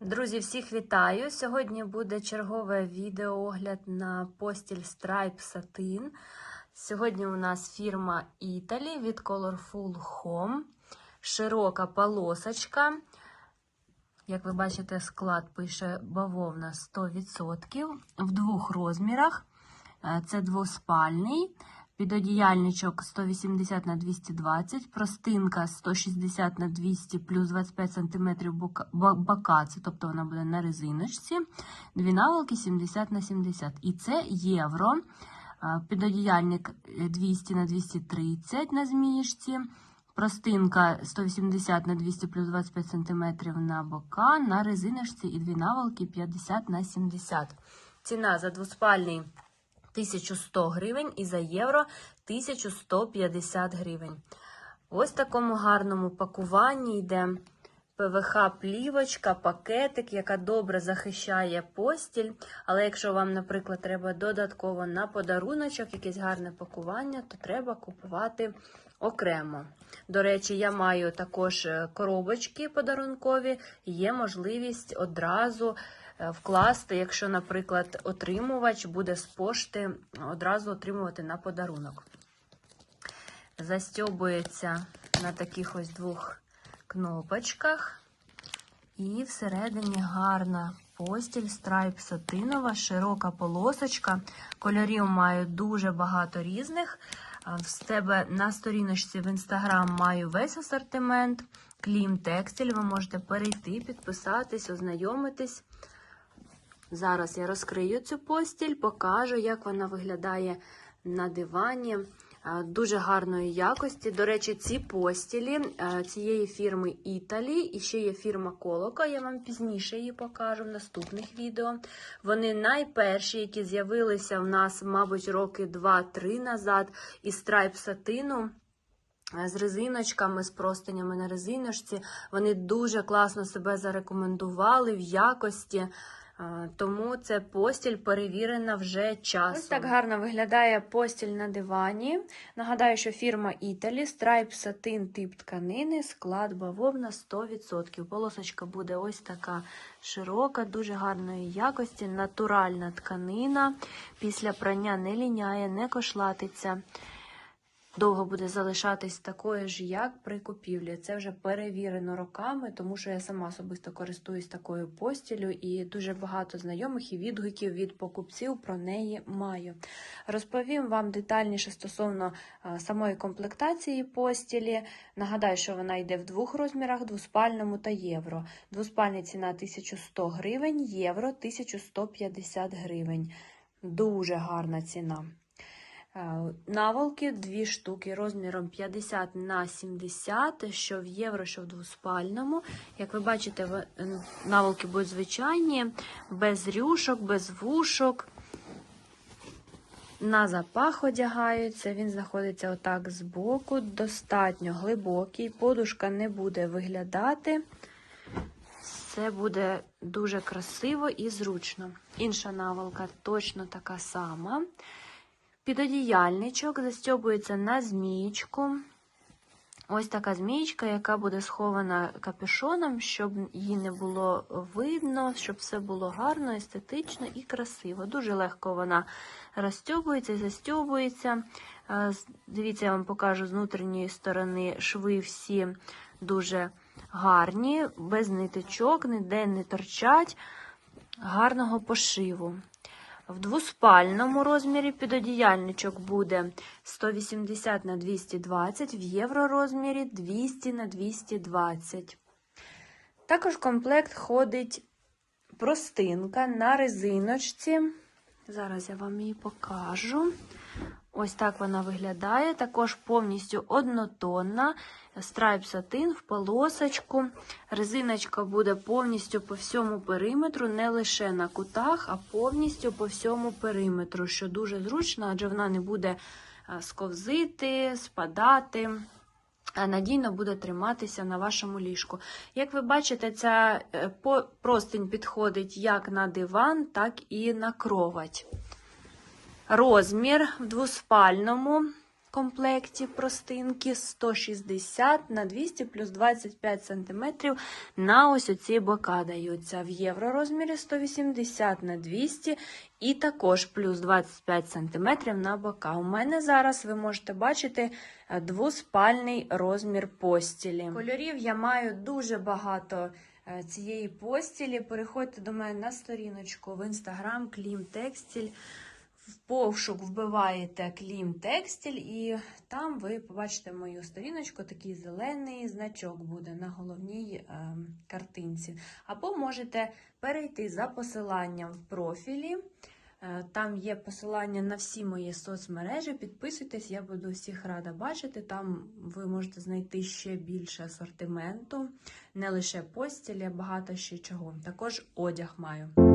Друзі, всіх вітаю! Сьогодні буде черговий відеоогляд на постіль Stripe Satin. Сьогодні у нас фірма Italy від Colorful Home. Широка полосочка. Як ви бачите, склад пише бавовна 100% в двох розмірах. Е, Це двоспальний. Підодіяльничок 180 на 220, простинка 160 на 200 плюс 25 см бока, це тобто вона буде на резиночці. Дві наволки 70 на 70. І це євро. Е, Підодіяльник 200 на 230 на змієчці. Простинка 180 на 200 плюс 25 см на бока, на резиночці і дві наволки 50 на 70. Ціна за двоспальний 1100 гривень і за євро 1150 гривень. Ось в такому гарному пакуванні йде ПВХ-плівочка, пакетик, яка добре захищає постіль. Але якщо вам, наприклад, треба додатково на подаруночок, якесь гарне пакування, то треба купувати окремо. До речі, я маю також е, коробочки подарункові, є можливість одразу е, вкласти, якщо, наприклад, отримувач буде з пошти одразу отримувати на подарунок. Застьобується на таких ось двох кнопочках. І всередині гарна постіль, страйп сатинова, широка полосочка. Кольорів маю дуже багато різних. В тебе на сторіночці в інстаграм маю весь асортимент. Клім текстиль. Ви можете перейти, підписатись, ознайомитись. Зараз я розкрию цю постіль, покажу, як вона виглядає на дивані. Дуже гарної якості. До речі, ці постілі цієї фірми Італі і ще є фірма Колока. Я вам пізніше її покажу в наступних відео. Вони найперші, які з'явилися в нас, мабуть, роки 2-3 назад, із страйп сатину. З резиночками, з простинями на резиночці. Вони дуже класно себе зарекомендували в якості. Тому це постіль перевірена вже часом. Ось так гарно виглядає постіль на дивані. Нагадаю, що фірма Італі, страйп сатин тип тканини, склад бавовна 100%. Полосочка буде ось така широка, дуже гарної якості, натуральна тканина. Після прання не ліняє, не кошлатиться довго буде залишатись такою ж, як при купівлі. Це вже перевірено роками, тому що я сама особисто користуюсь такою постілю і дуже багато знайомих і відгуків від покупців про неї маю. Розповім вам детальніше стосовно самої комплектації постілі. Нагадаю, що вона йде в двох розмірах: двоспальному та євро. Двоспальня ціна 1100 гривень, євро 1150 гривень. Дуже гарна ціна. Наволки дві штуки розміром 50 на 70, що в євро, що в двоспальному. Як ви бачите, наволки будуть звичайні, без рюшок, без вушок. На запах одягаються, він знаходиться отак збоку, достатньо глибокий, подушка не буде виглядати. Все буде дуже красиво і зручно. Інша наволка точно така сама. Підодіяльничок застьобується на змієчку. Ось така змієчка, яка буде схована капюшоном, щоб її не було видно, щоб все було гарно, естетично і красиво. Дуже легко вона розстьобується і застьобується. Дивіться, я вам покажу з внутрішньої сторони шви всі дуже гарні, без ниточок, ніде не торчать, гарного пошиву. В двоспальному розмірі підодіяльничок буде 180 на 220, в євро розмірі 200 на 220. Також в комплект ходить простинка на резиночці. Зараз я вам її покажу. Ось так вона виглядає. Також повністю однотонна. Страйп сатин в полосочку. Резиночка буде повністю по всьому периметру, не лише на кутах, а повністю по всьому периметру, що дуже зручно, адже вона не буде сковзити, спадати. Надійно буде триматися на вашому ліжку. Як ви бачите, ця е, простинь підходить як на диван, так і на кровать. Розмір в двоспальному комплекті простинки 160 на 200 плюс 25 см на ось оці бока даються. В євро розмірі 180 на 200 і також плюс 25 см на бока. У мене зараз ви можете бачити двоспальний розмір постілі. Кольорів я маю дуже багато е, цієї постілі. Переходьте до мене на сторіночку в інстаграм Клім Текстіль. В пошук вбиваєте Клім Текстіль, і там ви побачите мою сторіночку, такий зелений значок буде на головній е, картинці. Або можете перейти за посиланням в профілі. Е, Там є посилання на всі мої соцмережі. Підписуйтесь, я буду всіх рада бачити. Там ви можете знайти ще більше асортименту, не лише постілі, а багато ще чого. Також одяг маю.